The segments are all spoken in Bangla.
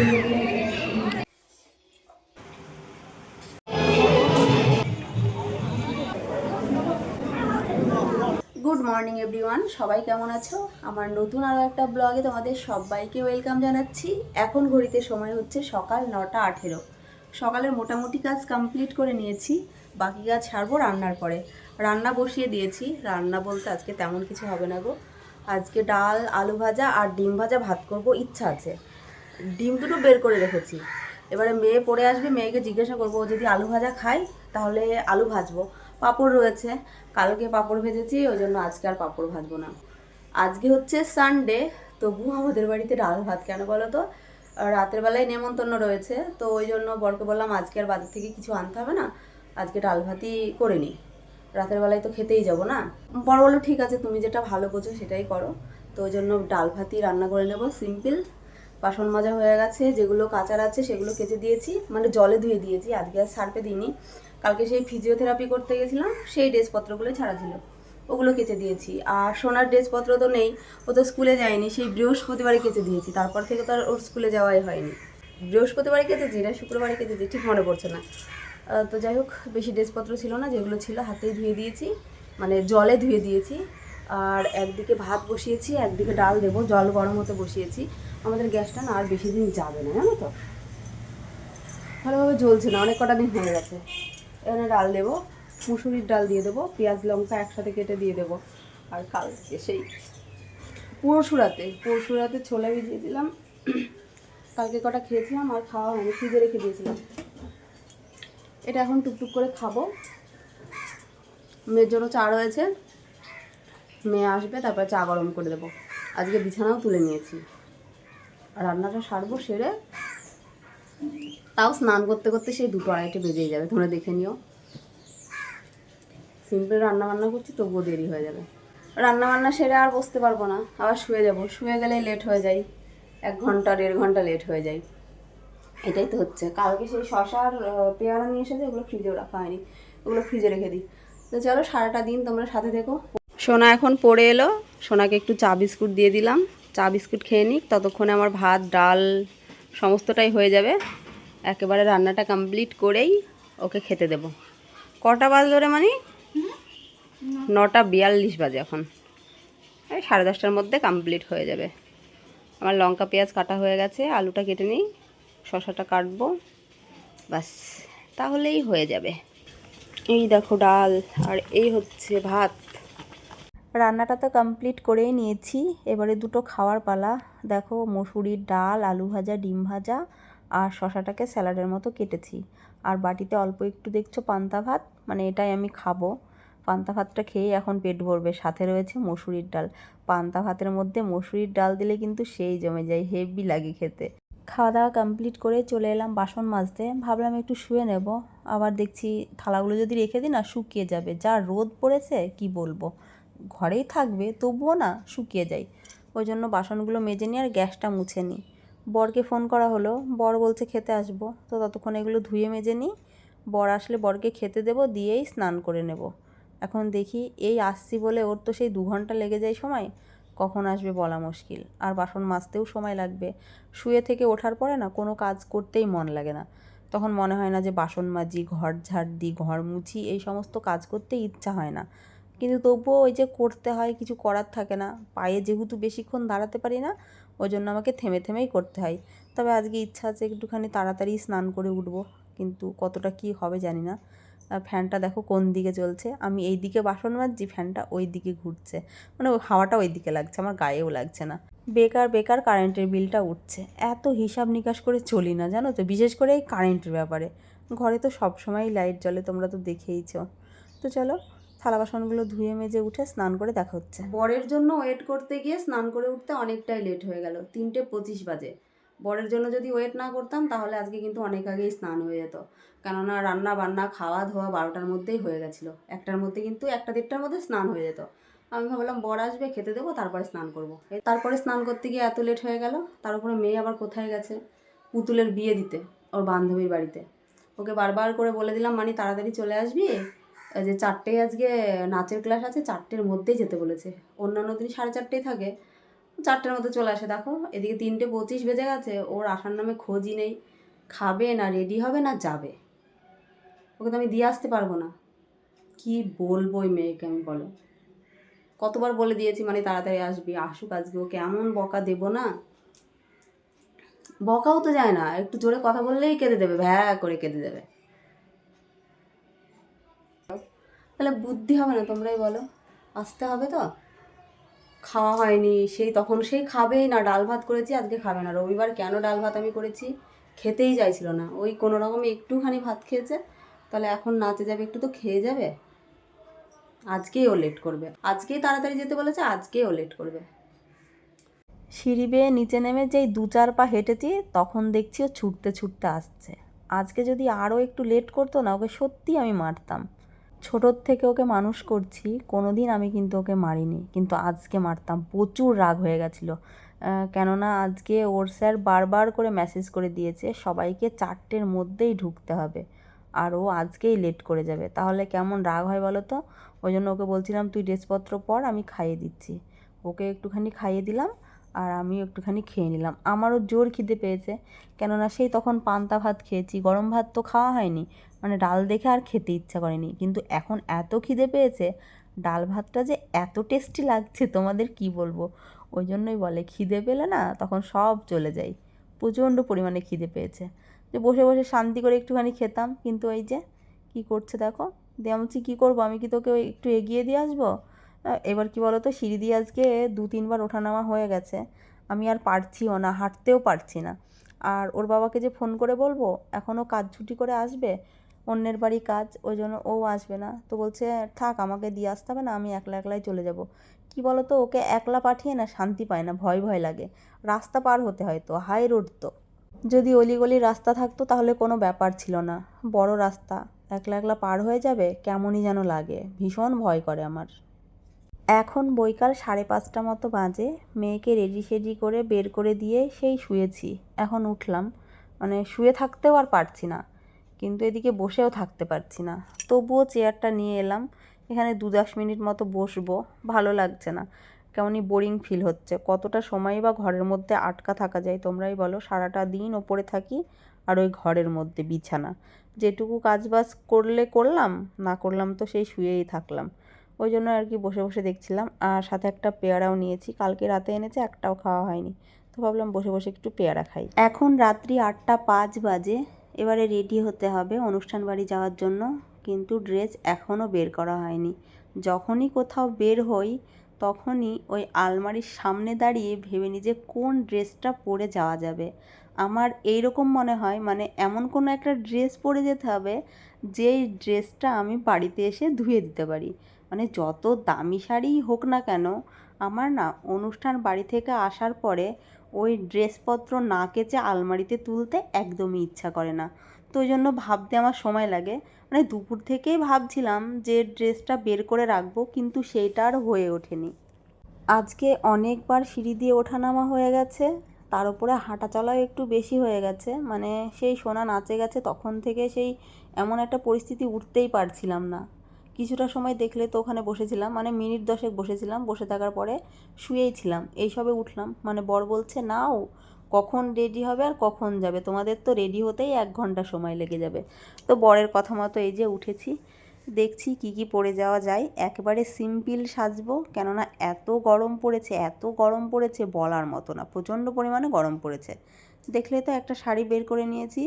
গুড মর্নিং এভরিওয়ান সবাই কেমন আছো? আমার নতুন আরও একটা ব্লগে তোমাদের সবাইকে ওয়েলকাম জানাচ্ছি। এখন ঘড়িতে সময় হচ্ছে সকাল নটা আঠেরো। সকালের মোটামুটি কাজ কমপ্লিট করে নিয়েছি, বাকি কাজ ছাড়বো রান্নার পরে। রান্না বসিয়ে দিয়েছি। রান্না বলতে আজকে তেমন কিছু হবে না গো। আজকে ডাল, আলু ভাজা আর ডিম ভাজা ভাত করব ইচ্ছা আছে। ডিম দুটো বের করে রেখেছি। এবারে মেয়ে পড়ে আসবে, মেয়েকে জিজ্ঞাসা করব যদি আলু ভাজা খায়, তাহলে আলু ভাজবো। পাঁপড় রয়েছে, কালকে পাঁপড় ভেজেছি, ওই জন্য আজকে আর পাঁপড় ভাজবো না। আজকে হচ্ছে সানডে তবু আমাদের বাড়িতে ডাল ভাত কেন বলো তো? রাতের বেলায় নেমন্তন্ন রয়েছে, তো ওই জন্য বরকে বললাম, আজকে আর বাজার থেকে কিছু আনতে হবে না, আজকে ডাল ভাতই করে নিই। রাতের বেলায় তো খেতেই যাব না? বড় বলল, ঠিক আছে, তুমি যেটা ভালো বোঝো সেটাই করো। তো ওই জন্য ডাল ভাতই রান্না করে নেব, সিম্পল। বাসন মাজা হয়ে গেছে, যেগুলো কাচার আছে সেগুলো কেচে দিয়েছি মানে জলে ধুয়ে দিয়েছি, আজকে আর সার্পে দিইনি। কালকে সেই ফিজিওথেরাপি করতে গেছিলাম, সেই ড্রেসপত্রগুলো ছাড়া ছিল ওগুলো কেচে দিয়েছি। আর সোনার ড্রেসপত্র তো নেই, ও তো স্কুলে যায়নি, সেই বৃহস্পতিবারে কেচে দিয়েছি, তারপর থেকে তো আর ওর স্কুলে যাওয়াই হয়নি। বৃহস্পতিবারে কেচেছি না, শুক্রবারে কেচেছি, ঠিক মনে পড়ছে না। তো যাই হোক, বেশি ড্রেসপত্র ছিল না, যেগুলো ছিল হাতেই ধুয়ে দিয়েছি মানে জলে ধুয়ে দিয়েছি। আর একদিকে ভাত বসিয়েছি, একদিকে ডাল দেবো, জল গরম হতে বসিয়েছি। আমাদের গ্যাসটা না আর বেশি দিন যাবে না, জানো তো? ভালোভাবে জ্বলছে না, অনেক কটা দিন হয়ে গেছে। এখানে ডাল দেবো, মুসুরির ডাল দিয়ে দেবো, পেঁয়াজ, লঙ্কা একসাথে কেটে দিয়ে দেবো, আর কালকে সেই পরশুরাতে পরশুরাতে ছোলা ভিজিয়ে দিলাম কালকে কটা খেয়েছিলাম, আর খাওয়া হয়নি, ফ্রিজে রেখে দিয়েছিলাম। এটা এখন টুকটুক করে খাব। মেয়ের জন্য চা রয়েছে। মেয়ে আসবে, তারপর চা গরম করে দেবো। আজকে বিছানাও তুলে নিয়েছি। রান্নাটা সারবো সেরে তাও স্নান করতে করতে সেই দুটো আড়াইটে বেজেই যাবে, তোমরা দেখে নিও। সিম্পল রান্না বান্না করছি, তবুও দেরি হয়ে যাবে। রান্না বান্না সেরে আর বসতে পারব না, আবার শুয়ে যাব। শুয়ে গেলে লেট হয়ে যায় এক ঘণ্টা, দেড় ঘণ্টা লেট হয়ে যায় এটাই তো হচ্ছে। কালকে সেই শশা আর পেয়ারা নিয়ে এসেছে, ওগুলো ফ্রিজেও রাখা হয়নি। ওগুলো ফ্রিজে রেখে দিই। তো চলো সারাটা দিন তোমরা সাথে দেখো সোনা এখন পড়ে এলো, সোনাকে একটু চা বিস্কুট দিয়ে দিলাম। চা বিস্কুট খেয়ে নিক, ততক্ষণে আমার ভাত, ডাল সমস্তটাই হয়ে যাবে। একেবারে রান্নাটা কমপ্লিট করেই ওকে খেতে দেব। কটা বাজলো রে মানে? নটা বিয়াল্লিশ বাজে এখন। এই সাড়ে দশটার মধ্যে কমপ্লিট হয়ে যাবে। আমার লঙ্কা, পেঁয়াজ কাটা হয়ে গেছে, আলুটা কেটে নিই শশাটা কাটবো বাস তাহলেই হয়ে যাবে। এই দেখো ডাল, আর এই হচ্ছে ভাত। রান্নাটা তো কমপ্লিট করেই নিয়েছি। এবারে দুটো খাওয়ার পালা। দেখো, মসুরির ডাল, আলু ভাজা, ডিম ভাজা আর শশাটাকে স্যালাডের মতো কেটেছি। আর বাটিতে অল্প একটু দেখছ পান্তা ভাত মানে এটাই আমি খাব। পান্তা ভাতটা খেয়ে এখন পেট ভরবে। সাথে রয়েছে মসুরির ডাল। পান্তা ভাতের মধ্যে মসুরির ডাল দিলে কিন্তু সেই জমে যায়, হেভি লাগে খেতে। খাওয়া দাওয়া কমপ্লিট করে চলে এলাম বাসন মাজতে। ভাবলাম একটু শুয়ে নেব। আবার দেখছি থালাগুলো যদি রেখে দিই না, শুকিয়ে যাবে। যা রোদ পড়েছে, কি বলব? ঘরেই থাকবে, তবুও না শুকিয়ে যায়। ওই জন্য বাসনগুলো মেজে নিয়ে আর গ্যাসটা মুছে নিই। বরকে ফোন করা হলো, বর বলছে খেতে আসব। তো ততক্ষণ এগুলো ধুয়ে মেজে নিই। বর আসলে বরকে খেতে দেবো, দিয়েই স্নান করে নেব। এখন দেখি এই আসছি বলে ওর তো সেই দু ঘণ্টা লেগে যায় সময়। কখন আসবে বলা মুশকিল। আর বাসন মাজতেও সময় লাগবে। শুয়ে থেকে ওঠার পরে না কোনো কাজ করতেই মন লাগে না। তখন মনে হয় না যে বাসন মাজি, ঘর ঝাড় দিই, ঘর মুছি, এই সমস্ত কাজ করতে ইচ্ছা হয় না। কিন্তু তবুও ওই যে করতে হয়, কিছু করার থাকে না। পায়ে যেহেতু বেশিক্ষণ দাঁড়াতে পারি না, ওই জন্য আমাকে থেমে থেমেই করতে হয়। তবে আজকে ইচ্ছা আছে একটুখানি তাড়াতাড়ি স্নান করে উঠবো, কিন্তু কতটা কি হবে জানি না। ফ্যানটা দেখো কোন দিকে চলছে আমি এই দিকে বাসন মাজছি, ফ্যানটা ওই দিকে ঘুরছে। মানে হাওয়াটা ওই দিকে লাগছে, আমার গায়েও লাগছে না। বেকার বেকার কারেন্টের বিলটা উঠছে। এত হিসাব নিকাশ করে চলি না, জানো তো? বিশেষ করে এই কারেন্টের ব্যাপারে। ঘরে তো সব সময় লাইট জ্বলে, তোমরা তো দেখেইছ। তো চলো থালা বাসনগুলো ধুয়ে মেজে উঠে স্নান করে দেখা হচ্ছে। বরের জন্য ওয়েট করতে গিয়ে স্নান করে উঠতে অনেকটাই লেট হয়ে গেল, তিনটে পঁচিশ বাজে। বরের জন্য যদি ওয়েট না করতাম, তাহলে আজকে কিন্তু অনেক আগেই স্নান হয়ে যেত। কেননা রান্না বান্না, খাওয়া ধোয়া বারোটার মধ্যেই হয়ে গেছিল। একটার মধ্যে কিন্তু একটা দেড়টার মধ্যে স্নান হয়ে যেত। আমি ভাবলাম, বর আসবে, খেতে দেবো, তারপরে স্নান করব। তারপরে স্নান করতে গিয়ে এত লেট হয়ে গেল, তার উপরে মেয়ে আবার কোথায় গেছে? পুতুলের বিয়ে দিতে, ওর বান্ধবীর বাড়িতে। ওকে বারবার করে বলে দিলাম মানে তাড়াতাড়ি চলে আসবি? যে চারটেয় আজকে নাচের ক্লাস আছে, চারটের মধ্যেই যেতে বলেছে। অন্যান্য দিন সাড়ে চারটেই থাকে। চারটের মধ্যে চলে আসে। দেখো, এদিকে তিনটে পঁচিশ বেজে গেছে, ওর আসার নামে খোঁজই নেই। খাবে না রেডি হবে না, যাবে। ওকে তো আমি দিয়ে আসতে পারব না। কি বলব ওই মেয়েকে আমি, বলো। কতবার বলে দিয়েছি মানে তাড়াতাড়ি আসবি, আসুক আজকে, ওকে এমন বকা দেবো না। বকাও তো যায় না। একটু জোরে কথা বললেই কেঁদে দেবে, ভ্যা করে কেঁদে দেবে। তাহলে বুদ্ধি হবে না তোমরাই বলো। আসতে হবে তো? খাওয়া হয়নি, সেই তখন সেই খাবেই না, ডাল ভাত করেছি, আজকে খাবে না। রবিবার কেন ডাল ভাত আমি করেছি খেতেই চাইছিল না। ওই কোনো রকমে একটুখানি ভাত খেয়েছে, তাহলে এখন নাচে যাবে, একটু তো খেয়ে যাবে। আজকেই ও লেট করবে। আজকেই তাড়াতাড়ি যেতে বলেছে, আজকেই ও লেট করবে। সিঁড়ি বেয়ে নিচে নেমে যেই দু চার পা হেঁটেছি, তখন দেখছি ও ছুটতে ছুটতে আসছে। আজকে যদি আরও একটু লেট করতো না, ওকে সত্যি আমি মারতাম। ছোটোর থেকে ওকে মানুষ করছি কোনো দিন আমি কিন্তু ওকে মারিনি। কিন্তু আজকে মারতাম, প্রচুর রাগ হয়ে গেছিল। কেননা আজকে ওর স্যার বারবার করে মেসেজ করে দিয়েছে, সবাইকে চারটের মধ্যেই ঢুকতে হবে। আর ও আজকেই লেট করে যাবে। তাহলে কেমন রাগ হয় বলো তো? ওই জন্য ওকে বলছিলাম, তুই ড্রেসপত্র পর, আমি খাইয়ে দিচ্ছি। ওকে একটুখানি খাইয়ে দিলাম। আর আমি একটুখানি খেয়ে নিলাম। আমারও জোর খিদে পেয়েছে। কেননা সেই তখন পান্তা ভাত খেয়েছি, গরম ভাত তো খাওয়া হয়নি। মানে ডাল দেখে আর খেতে ইচ্ছা করেনি। কিন্তু এখন এত খিদে পেয়েছে, ডাল ভাতটা যে এত টেস্টি লাগছে, তোমাদের কি বলব? ওই জন্যই বলে, খিদে পেলে না তখন সব চলে যায়। প্রচণ্ড পরিমাণে খিদে পেয়েছে। যে বসে বসে শান্তি করে একটুখানি খেতাম, কিন্তু এই যে কি করছে দেখো? দিয়ে আমি বলছি, কী করব? আমি কি তোকে ওই একটু এগিয়ে দিয়ে আসব? এবার কি বলো তো সিঁড়ি দিয়ে আজকে দু তিনবার ওঠানামা হয়ে গেছে। আমি আর পারছিও না, হাঁটতেও পারছি না। আর ওর বাবাকে যে ফোন করে বলব, এখনও কাজ ছুটি করে আসবে, অন্যের বাড়ি কাজ, ওই জন্য ও আসবে না। তো বলছে, থাক, আমাকে দিয়ে আসতে হবে না, আমি একলা একলাই চলে যাব। কি বলো তো ওকে একলা পাঠিয়ে না শান্তি পায় না, ভয় ভয় লাগে। রাস্তা পার হতে হয় তো, হাই রোড তো। যদি অলিগলি রাস্তা থাকতো, তাহলে কোনো ব্যাপার ছিল না। বড় রাস্তা, একলা একলা পার হয়ে যাবে, কেমনই যেন লাগে। ভীষণ ভয় করে আমার। এখন বৈকাল সাড়ে পাঁচটা মতো বাজে। মেয়েকে রেডি সেডি করে বের করে দিয়ে সেই শুয়েছি। এখন উঠলাম। মানে শুয়ে থাকতেও আর পারছি না। কিন্তু এদিকে বসেও থাকতে পারছি না। তবুও চেয়ারটা নিয়ে এলাম। এখানে দু দশ মিনিট মতো বসবো। ভালো লাগছে না। কেমনই বোরিং ফিল হচ্ছে। কতটা সময় বা ঘরের মধ্যে আটকা থাকা যায় তোমরাই বলো। সারাটা দিন ওপরে থাকি আর ওই ঘরের মধ্যে বিছানা। যেটুকু কাজবাজ করলে করলাম, না করলাম তো সেই শুয়েই থাকলাম। ওই জন্য আর কি বসে বসে দেখছিলাম। আর সাথে একটা পেয়ারাও নিয়েছি। কালকে রাতে এনেছে, একটাও খাওয়া হয়নি। তো ভাবলাম বসে বসে একটু পেয়ারা খাই। এখন রাত্রি আটটা পাঁচ বাজে। এবারে রেডি হতে হবে অনুষ্ঠান বাড়ি যাওয়ার জন্য। কিন্তু ড্রেস এখনও বের করা হয়নি। যখনই কোথাও বের হই, তখনই ওই আলমারির সামনে দাঁড়িয়ে ভেবে নিই যে কোন ড্রেসটা পরে যাওয়া যাবে। আমার এই রকম মনে হয় মানে এমন কোনো একটা ড্রেস পরে যেতে হবে, যেই ড্রেসটা আমি বাড়িতে এসে ধুয়ে দিতে পারি। মানে যত দামি শাড়িই হোক না কেন, আমার না অনুষ্ঠান বাড়ি থেকে আসার পরে ওই ড্রেসপত্র না কেচে আলমারিতে তুলতে একদমই ইচ্ছা করে না। তো ওই জন্য ভাবতে আমার সময় লাগে। মানে দুপুর থেকেই ভাবছিলাম যে ড্রেসটা বের করে রাখব, কিন্তু সেইটা আর হয়ে ওঠেনি। আজকে অনেকবার সিঁড়ি দিয়ে ওঠানামা হয়ে গেছে। তার উপরে হাঁটা চলাও একটু বেশি হয়ে গেছে। মানে সেই সোনা নাচে গেছে, তখন থেকে সেই এমন একটা পরিস্থিতি উঠতেই পারছিলাম না। কিছুটা সময় দেখলে তো ওখানে বসেছিলাম মানে মিনিট দশেক বসেছিলাম, বসে থাকার পরে শুয়েই ছিলাম। এই সবে উঠলাম মানে বর বলছে, নাও, কখন রেডি হবে আর কখন যাবে? তোমাদের তো রেডি হতেই এক ঘণ্টা সময় লেগে যাবে। তো বরের কথা মতো এই যে উঠেছি, দেখছি কি কি পরে যাওয়া যায়। একেবারে সিম্পল সাজবো, কেননা এত গরম পড়েছে, এত গরম পড়েছে বলার মতো না, প্রচণ্ড পরিমাণে গরম পড়েছে। দেখলে তো একটা শাড়ি বের করে নিয়েছি।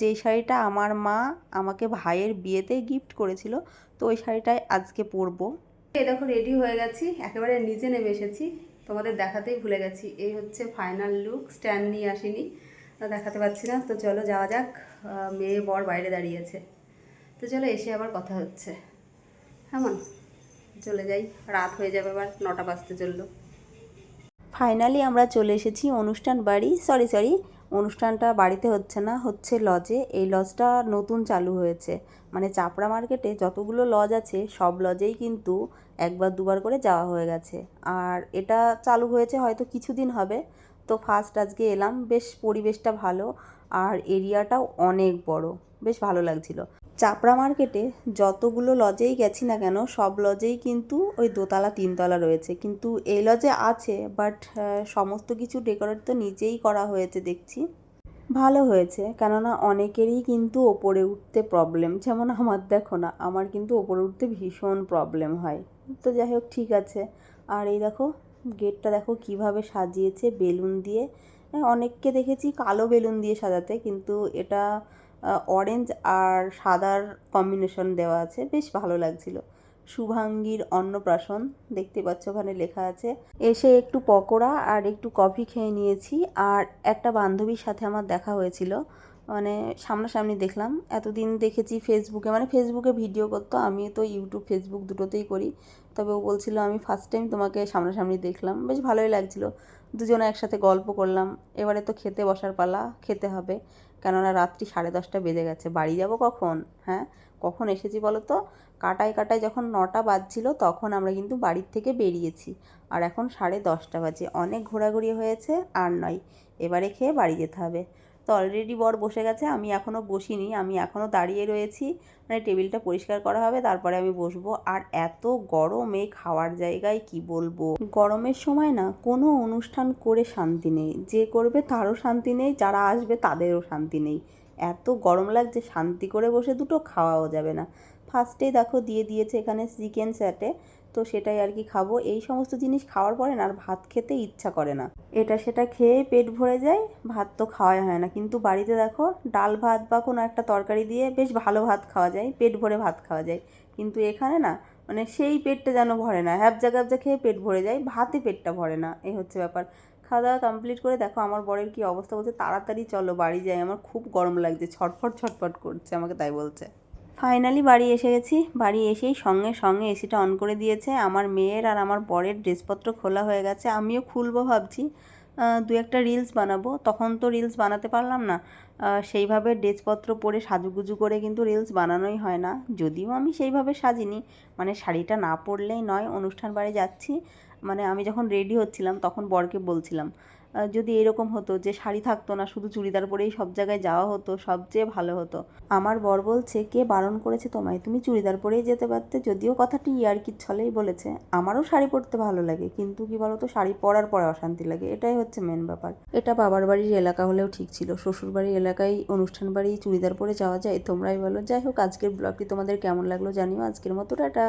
যেই শাড়িটা আমার মা আমাকে ভাইয়ের বিয়েতে গিফট করেছিল, তো ওই শাড়িটাই আজকে পরবো। এই দেখো রেডি হয়ে গেছি। একেবারে নিজে নেমে এসেছি। তোমাদের দেখাতেই ভুলে গেছি। এই হচ্ছে ফাইনাল লুক স্ট্যান্ড নিয়ে আসিনি দেখাতে পারছি না। তো চলো যাওয়া যাক। মেয়ে বর বাইরে দাঁড়িয়েছে। তো চলো এসে আবার কথা হচ্ছে। কেমন চলে যাই। রাত হয়ে যাবে আবার নটা বাজতে চলল। ফাইনালি আমরা চলে এসেছি অনুষ্ঠান বাড়ি। সরি সরি অনুষ্ঠানটা বাড়িতে হচ্ছে না, হচ্ছে লজে এই লজটা নতুন চালু হয়েছে। মানে চাপড়া মার্কেটে যতগুলো লজ আছে, সব লজেই কিন্তু একবার, দুবার করে যাওয়া হয়ে গেছে। আর এটা চালু হয়েছে হয়তো কিছুদিন হবে। তো ফার্স্ট আজকে এলাম। বেশ পরিবেশটা ভালো। আর এরিয়াটাও অনেক বড়। বেশ ভালো লাগছিল। চাপড়া মার্কেটে যতগুলো লজেই গেছি না কেন, সব লজেই কিন্তু ওই দোতলা, তিনতলা রয়েছে। কিন্তু এই লজে আছে বাট সমস্ত কিছু ডেকোরেট তো নিজেই করা হয়েছে দেখছি। ভালো হয়েছে, কেননা অনেকেরই কিন্তু ওপরে উঠতে প্রবলেম যেমন আমার, দেখো না, আমার কিন্তু ওপরে উঠতে ভীষণ প্রবলেম হয়। তো যাই হোক, ঠিক আছে। আর এই দেখো, গেটটা দেখো কীভাবে সাজিয়েছে, বেলুন দিয়ে। অনেককে দেখেছি কালো বেলুন দিয়ে সাজাতে, কিন্তু এটা অরেঞ্জ আর সাদার কম্বিনেশন দেওয়া আছে, বেশ ভালো লাগছিল। শুভাঙ্গীর অন্নপ্রাশন, দেখতে পাচ্ছ ওখানে লেখা আছে। এসে একটু পকোড়া আর একটু কফি খেয়ে নিয়েছি, আর একটা বান্ধবীর সাথে আমার দেখা হয়েছিল। মানে সামনাসামনি দেখলাম, এতদিন দেখেছি ফেসবুকে মানে ফেসবুকে ভিডিও করতো, আমি তো ইউটিউব, ফেসবুক দুটোতেই করি। তবে ও বলছিল, আমি ফার্স্ট টাইম তোমাকে সামনাসামনি দেখলাম। বেশ ভালোই লাগছিল। দুজনে একসাথে গল্প করলাম। এবারে তো খেতে বসার পালা, খেতে হবে। কেননা রাত্রি সাড়ে দশটা বেজে গেছে। বাড়ি যাব কখন? হ্যাঁ কখন এসেছি বলো তো? কাটায় কাটায় যখন নটা বাজছিল তখন আমরা কিন্তু বাড়ির থেকে বেরিয়েছি। আর এখন সাড়ে দশটা বাজে। অনেক ঘোরাঘুরি হয়েছে, আর নয়। এবারে খেয়ে বাড়ি যেতে হবে। তো অলরেডি বর বসে গেছে, আমি এখনও বসিনি, আমি এখনও দাঁড়িয়ে রয়েছি। মানে টেবিলটা পরিষ্কার করা হবে, তারপরে আমি বসবো। আর এত গরমে খাওয়ার জায়গায় কি বলব? গরমের সময় না, কোনো অনুষ্ঠান করে শান্তি নেই। যে করবে তারও শান্তি নেই, যারা আসবে তাদেরও শান্তি নেই। এত গরম লাগছে, শান্তি করে বসে দুটো খাওয়াও যাবে না। ফার্স্টেই দেখো, দিয়ে দিয়েছে এখানে চিকেন স্যাটে তো সেটাই আর কি খাব। এই সমস্ত জিনিস খাওয়ার পরে না আর ভাত খেতে ইচ্ছা করে না। এটা সেটা খেয়ে পেট ভরে যায়, ভাত তো খাওয়াই হয় না। কিন্তু বাড়িতে দেখো, ডাল ভাত বা কোনো একটা তরকারি দিয়ে বেশ ভালো ভাত খাওয়া যায়, পেট ভরে ভাত খাওয়া যায়। কিন্তু এখানে না মানে সেই পেটটা যেন ভরে না, হ্যাবজা গ্যাবজা খেয়ে পেট ভরে যায় ভাতে পেটটা ভরে না এই হচ্ছে ব্যাপার। খাওয়া দাওয়া কমপ্লিট করে দেখো, আমার বরের কি অবস্থা বলছে, তাড়াতাড়ি চলো, বাড়ি যাই, আমার খুব গরম লাগছে, ছটফট ছটফট করছে আমাকে, তাই বলছে। ফাইনালি বাড়ি এসে গেছি। বাড়ি এসেই সঙ্গে সঙ্গে এসিটা অন করে দিয়েছে। আমার মেয়ের আর আমার বরের ড্রেসপত্র খোলা হয়ে গেছে। আমিও খুলবো ভাবছি। দু একটা রিলস বানাবো। তখন তো রিলস বানাতে পারলাম না। সেইভাবে ড্রেসপত্র পরে সাজুগুজু করে কিন্তু রিলস বানানোই হয় না। যদিও আমি সেইভাবে সাজিনি। মানে শাড়িটা না পরলেই নয়। অনুষ্ঠান বাড়ি যাচ্ছি। মানে আমি যখন রেডি হচ্ছিলাম, তখন বরকে বলছিলাম যদি এরকম হতো যে শাড়ি থাকতো না, শুধু চুড়িদার পরেই সব জায়গায় যাওয়া হতো সবচেয়ে ভালো হতো। আমার বর বলছে, কে বারণ করেছে তোমায়? তুমি চুড়িদার পরেই যেতে পারতে? যদিও কথাটি ইয়ার্কির ছলেই বলেছে। আমারও শাড়ি পরতে ভালো লাগে, কিন্তু কি বলতো, শাড়ি পরার পরে অশান্তি লাগে। এটাই হচ্ছে মেন ব্যাপার। এটা বাবার বাড়ির এলাকা হলেও ঠিক ছিল। শ্বশুর বাড়ির এলাকায় অনুষ্ঠান বাড়ি চুড়িদার পরে যাওয়া যায়। তোমরাই বলো। যাই হোক, আজকের ব্লগটি তোমাদের কেমন লাগল জানিও। আজকের মতো, টাটা।